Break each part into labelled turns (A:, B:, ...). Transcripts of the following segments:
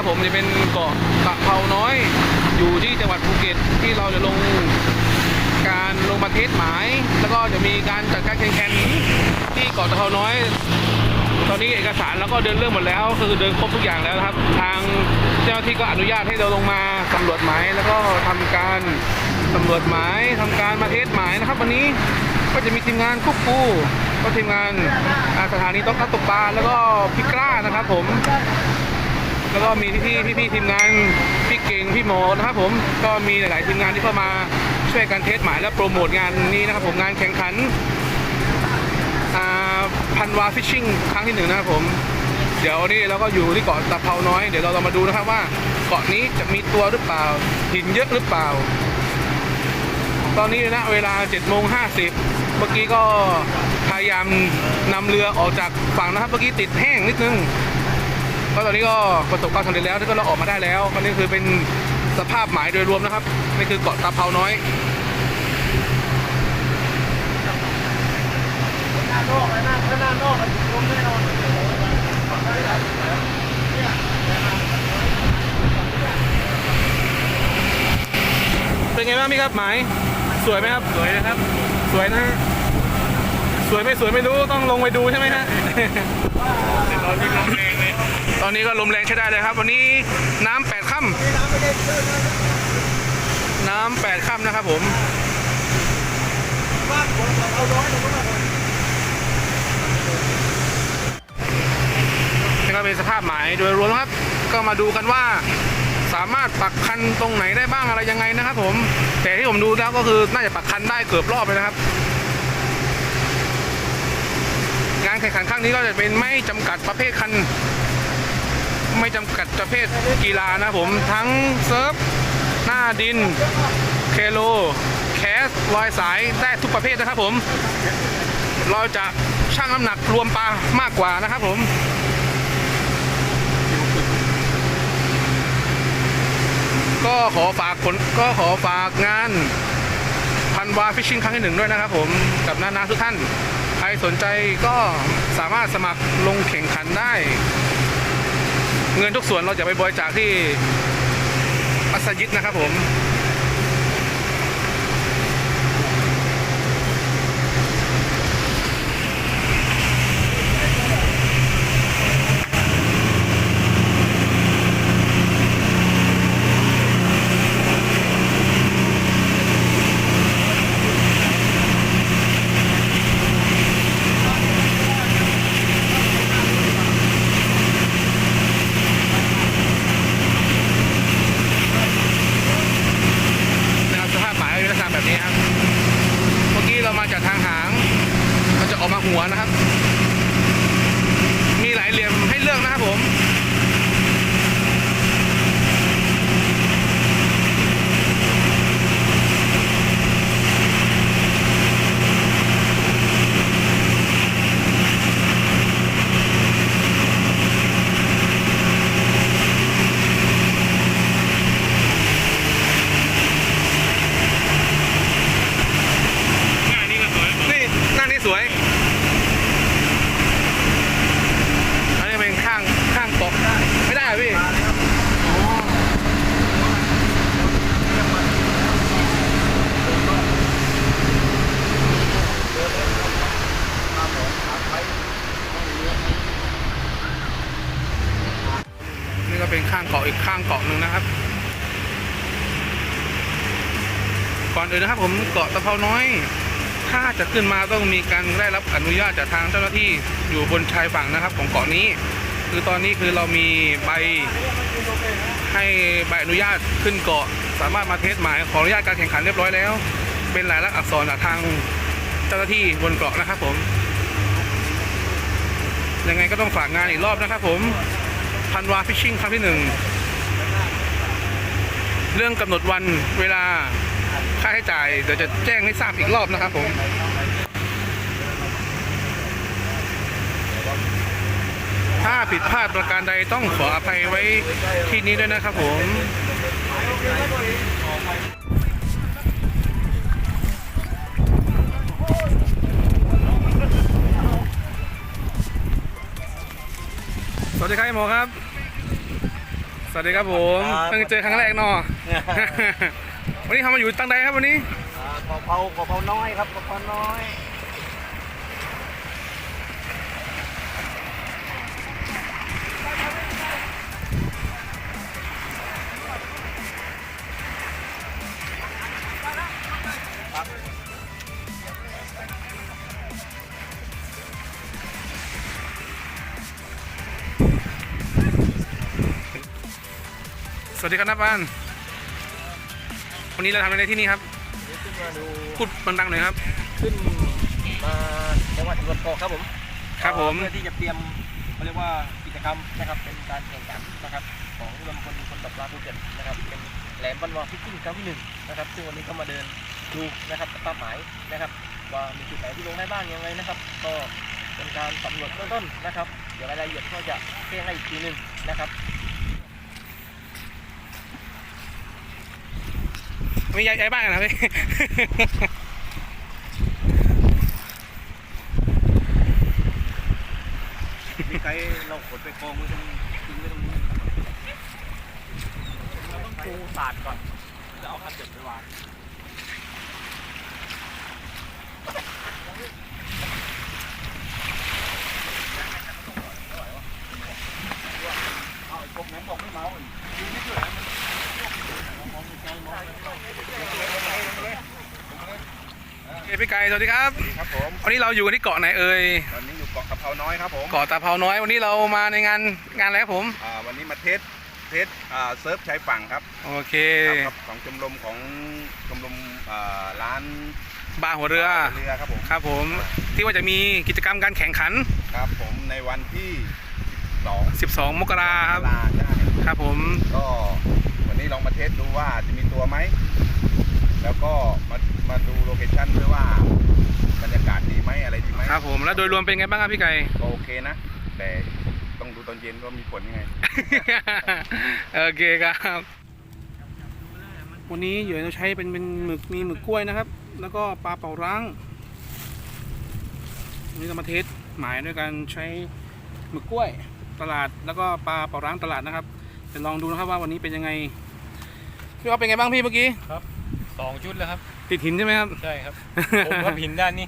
A: นะครับผมจะเป็นเกาะตะเภาน้อย อยู่ที่จังหวัดภูเก็ตที่เราจะลงการลงมาเทสหมาย แล้วก็จะมีการจัดการแข่งขันที่เกาะตะเภาน้อย ตอนนี้เอกสารแล้วก็เดินเรื่องหมดแล้วคือเดินครบทุกอย่างแล้วนะครับ ทางเจ้าที่ก็อนุญาตให้เราลงมาสำรวจหมายแล้วก็ทำการสำรวจหมายทำการมาเทสหมายนะครับ วันนี้ก็จะมีทีมงานคุกคูก็ทีมงานสถานีต้องตกปลาแล้วก็พี่กล้านะครับผม แล้วก็มีพี่ๆพี่ๆทีมงานพี่เก่งพี่หมอนะครับผมก็มีหลาย ๆ ทีมงานที่เข้ามาช่วยกันเทสหมายและโปรโมทงานนี้นะครับผมงานแข่งขันพันวาฟิชชิ่งครั้งที่หนึ่งนะครับผมเดี๋ยวนี้เราก็อยู่ที่เกาะตะเภาน้อยเดี๋ยวเราเรามาดูนะครับว่าเกาะนี้จะมีตัวหรือเปล่า หินเยอะหรือเปล่า ตอนนี้นะเวลา7โมง50เมื่อกี้ก็พยายามนำเรือออกจากฝั่งนะครับเมื่อกี้ติดแห้งนิดนึง ก็ตอนนี้ก็ประสบความสำเร็จแล้วที่ก็เราออกมาได้แล้วก็นี่คือเป็นสภาพหมายโดยรวมนะครับนี่คือเกาะตาเภาน้อย
B: หน้านอกเลยหน้าถ้าหน้านอกมันลมแน่นอน
A: เป็นไงบ้างพี่ครับหมายสวยไหมครับ
B: สวยนะครับ
A: สวยนะฮะสวยไม่สวยไม่รู้ต้องลงไปดูใช่ไหมฮะ
B: แต่ตอนนี้ลมแรงเลย
A: ตอนนี้ก็ลมแรงใช้ได้เลยครับ วันนี้น้ำแปดค่ำน้ำแปดค่ำนะครับผม
B: นี่
A: ก็เป็นสภาพหมายโดยรวมครับ ก็มาดูกันว่าสามารถปักคันตรงไหนได้บ้างอะไรยังไงนะครับผม แต่ที่ผมดูแล้วก็คือน่าจะปักคันได้เกือบรอบเลยนะครับงานแข่งขันครั้งนี้ก็จะเป็นไม่จำกัดประเภทคัน ไม่จำกัดประเภทกีฬานะผมทั้งเซิร์ฟ หน้าดิน เคโล แคสลอยสายได้ทุกประเภทนะครับผม เราจะชั่งน้ำหนักรวมปลามากกว่านะครับผมก็ขอฝากผลก็ขอฝากงานพันวาฟิชชิ่งครั้งที่หนึ่งด้วยนะครับผมกับนานาทุกท่าน ใครสนใจก็สามารถสมัครลงแข่งขันได้ เงินทุกส่วนเราจะไปบริจาคที่มัสยิดนะครับผม นะครับสภาพหมายเป็นลักษณะแบบนี้ครับ เมื่อกี้เรามาจากทางหางเราจะออกมาหัวนะครับ มีหลายเหลี่ยมให้เลือกนะครับผม
B: งานนี้ก็สวย
A: นี่หน้านี่สวย อันนี้เป็นข้างข้างเกาะไม่ได้เหรอพี่อ๋อนี่ก็ เป็นข้างเกาะอีกข้างเกาะหนึ่งนะครับ ก่อนอื่นนะครับผมเกาะตะเภาน้อย ถ้าจะขึ้นมาต้องมีการได้รับอนุญาตจากทางเจ้าหน้าที่อยู่บนชายฝั่งนะครับ ของเกาะนี้ คือตอนนี้คือเรามีใบให้ใบอนุญาตขึ้นเกาะ สามารถมาเทสหมายขออนุญาตการแข่งขันเรียบร้อยแล้ว เป็นลายลักษณ์อักษรจากทางเจ้าหน้าที่บนเกาะนะครับผมยังไงก็ต้องฝากงานอีกรอบนะครับผม พันวาฟิชชิ่งครั้งที่หนึ่งเรื่องกำหนดวันเวลาค่าใช้จ่ายเดี๋ยวจะแจ้งให้ทราบอีกรอบนะครับผมถ้าผิดพลาดประการใดต้องขออภัยไว้ที่นี้ด้วยนะครับผม วัสดีครับหมอครับ สวัสดีครับผม
B: ครับ
A: เพิ่งเจอครั้งแรกเนาะ วันนี้ทำมาอยู่ตั้งใดครับวันนี้
B: อ่ากะเพรากะเพราน้อยครับกะเพราน้อย
A: วัสดีครับน้าปานวันนี้เราทำอะไรที่นี่ครับ
B: ขึ้นมาดู
A: พูดดังๆหน่อยครับ
B: ขึ้นมาจังหวัดตำรวจเกาะครับผม
A: ครับผม
B: เพื่อที่จะเตรียมเขาเรียกว่ากิจกรรมนะครับเป็นการแข่งขันนะครับของรวมคนคนตกปลาภูเก็ตนะครับเป็นแหลมบันวาฟิชชิ่งครั้งที่หนึ่งนะครับซึ่งวันนี้ก็มาเดินดูนะครับเป้าหมายนะครับ ว่ามีจุดไหนที่ลงได้บ้างยังไงนะครับ ก็เป็นการสำรวจเบื้องต้นนะครับ เดี๋ยวรายละเอียดก็จะแจ้งให้อีกทีหนึ่งนะครับ
A: ม่ย้ายย้ายบ้านกันนะพี่
B: มีไกด์เราขนไปกองไว้ตรงทิ้งไว้ตรงนู้นเราต้องปูศาสตร์ก่อนจะเอาคันเด็ดไปวางเอาไอ้พวกนั้นบอกไม่เมาอีกดูไม่ช่วยนะมันมองไกลมอง
A: เอ้ย พี่ไก่สวัสดีครับ
C: ครับผม
A: วันนี้เราอยู่กันที่เกาะไหนเอ่ย
C: ตอนนี้อยู่เกาะกะเพราน้อยครับผม
A: เกาะตาเภาน้อยวันนี้เรามาในงานงานอะไรครับผม
C: อ่าวันนี้มาเทสเทสอ่าเซิร์ฟชายฝั่งครับ
A: โอเค
C: ครับของชมรมของชมรมอ่าร้าน
A: บาร์หัวเรือ
C: เรือครับผม
A: ครับผมที่ว่าจะมีกิจกรรมการแข่งขัน
C: ครับผมในวันที่2
A: 12 มกราครับ
C: ลาใช่
A: ครับผม
C: ก็วันนี้ลองมาเทสดูว่าจะมีตัวไหมแล้วก็มา มาดูโลเคชั่นด้วยว่าบรรยากาศดีไหมอะไรดีไหม
A: ครับผมแล้วโดยรวมเป็นไงบ้างครับพี่ไก่
C: ก็โอเคนะ แต่ต้องดูตอนเย็นว่ามีผลยังไง
A: โอเคครับ วันนี้เหยื่อเราใช้เป็นเป็นหมึกมีหมึกกล้วยนะครับ แล้วก็ปลาเป่าร้างวันนี้เรามาเทสหมายด้วยการใช้หมึกกล้วยตลาด แล้วก็ปลาเป่าร้างตลาดนะครับจะลองดูนะครับว่าวันนี้เป็นยังไงพี่ว่าเป็นไงบ้างพี่เมื่อกี้
B: สองชุดแล้วครับ
A: ติดหินใช่ไหมครับ
B: ใช่ครับ ผมก็ผินด้านนี้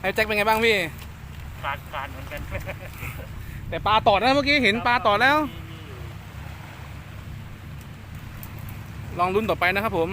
A: ไอ้แจ็คเป็นไงบ้างพี่
B: ขาดขาดเหมือนกัน
A: แต่ปลาตอดนะเมื่อกี้เห็นปลาตอดแล้ว ลองลุ้นต่อไปนะครับผม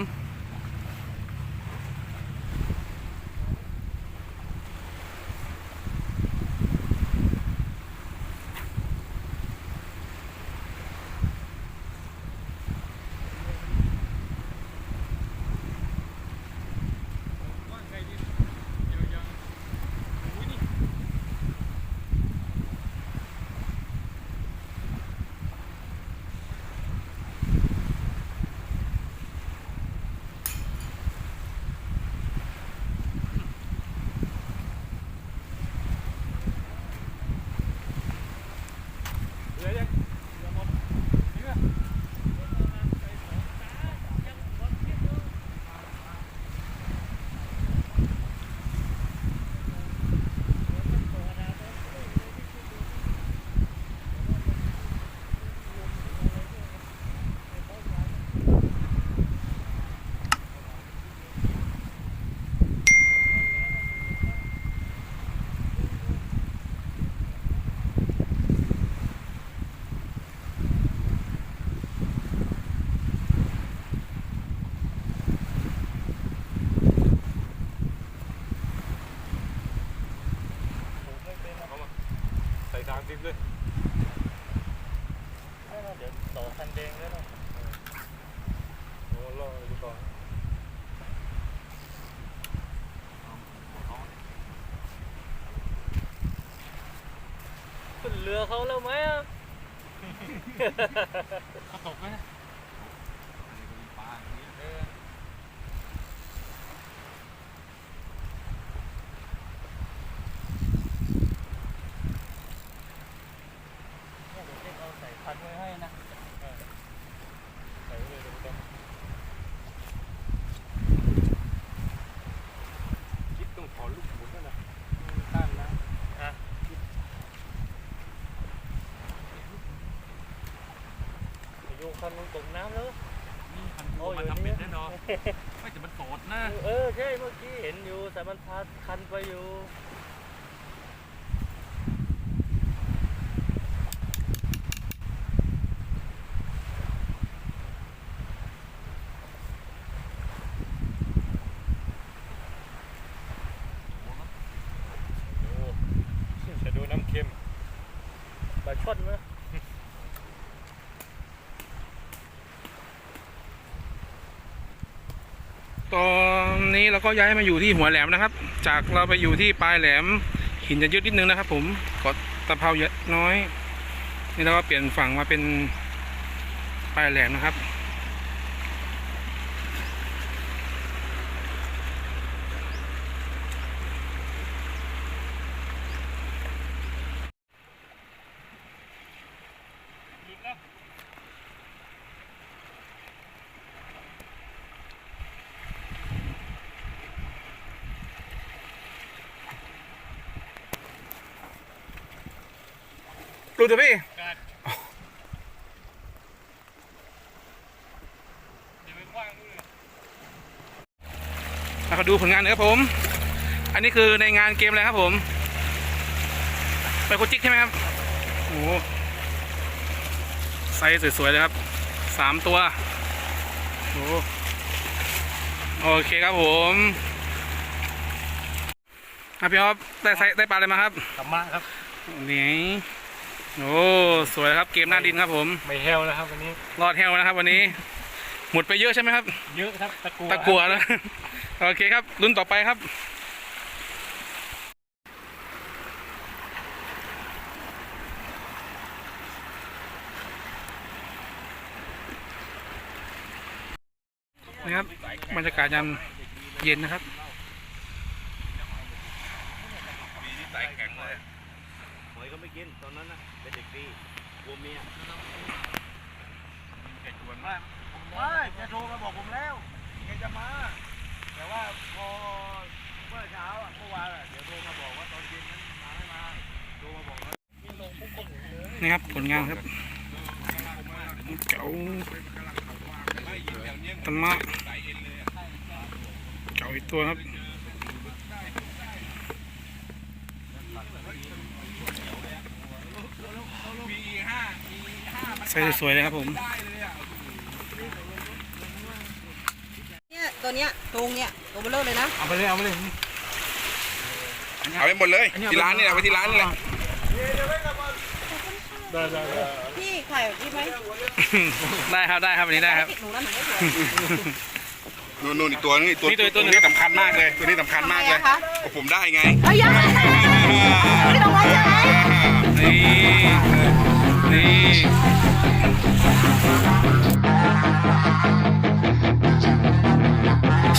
B: ส่สามสิบเลยเดี๋ยวต่อคันแดงแล้วนะโอ้รอดูก่อนขึ้นเรือเขาแล้วไหมอะ เขาตกไหมเอาใส่พันไว้ให้นะใส่ไว้เลยเดี๋ยวมันจะคิดต้องขอลูกหมุนด้วยนะต้านนะอะ
D: ลุงคันลุงตกน้ำแล้ว
A: นี่พันโมันทำเป็นแน่นอนไม่แต่มันโสดนะ
D: เออใช่เมื่อกี้เห็นอยู่แต่มันพาคันไปอยู่ โอ้จะดูน้ำเค็มปลาช่อนนะ
A: ตอนนี้เราก็ย้ายมาอยู่ที่หัวแหลมนะครับ จากเราไปอยู่ที่ปลายแหลม หินจะยืดนิดนึงนะครับ ผมกดตะเภาเยอะน้อย นี่เราก็เปลี่ยนฝั่งมาเป็นปลายแหลมนะครับ ดูเถอะพี่มาขอดูผลงานหน่อยครับผม อันนี้คือในงานเกมอะไรครับผมไปโคจิกใช่ไหมครับโอ้โหไซส์สวยๆเลยครับสามตัวโอ้โหโอเคครับผมครับพี่อ๊อฟได้ไซส์ได้ปลาอะไรมาครับ
D: ธรรมะครับ
A: นี่ โอ้สวยครับเกมหน้าดินครับผม
D: ไม่แฮวนะครับวันนี้
A: รอดแฮวนะครับ วันนี้ หมดไปเยอะใช่ไหมครับ
D: เยอะครับตะกัว
A: ตะกัวนะโอเคครับ รุ่นต่อไปครับนะครับบรรยากาศยามเย็นนะครับ
C: มีนิสัยแข็งเลย
D: หอยก็ไม่กินตอนนั้นนะเป็นเด็กดีกลัวเมีย
C: แกชวน
B: ไม่ไม่แกโทรมาบอกผมแล้วแกจะมา แต่ว่าพอเมื่อเช้าอะเมื่อวานอะเดี๋ยวโทรมาบอกว่าตอนเย็นนั้นมาไม่มาโทรมาบอกว่า
A: นี่ครับผลงานครับเก๋าตันมากเก๋าอีกตัวครับ ใส่สวยๆเลยครับผม
E: เนี่ยตัวเนี้ยตรงเนี้ยตัวเบลเลอร์เลยนะ
A: เอาไปเลยเอาไปเลย
C: เอาไปหมดเลยที่ร้านนี่แหละไปที่ร้านนี่แหละ
E: พี่ไข่พี่ไหม
A: ได้ครับได้ครับวันนี้ได้ครับ
E: ติดหนูแล้วหนูไม่เผื่อ
C: นู่นนู่นอีกตัวนึงอีกตัว
A: นี่ตัวอีกตัวหนึ่ง
C: นี้สำคัญมากเลย ตัวนี้สำคัญมากเลย
E: ทำไมอะคะ
C: ก็ผมได้ไง
E: เอ้ยยังไม่ต้องมาใช่ไหม
A: นี่ นี่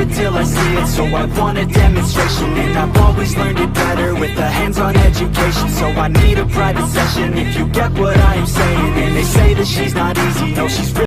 F: it till I see it, so I want a demonstration And I've always learned it better with a hands-on education. So I need a private session if you get what I am saying. And they say that she's not easy, no she's really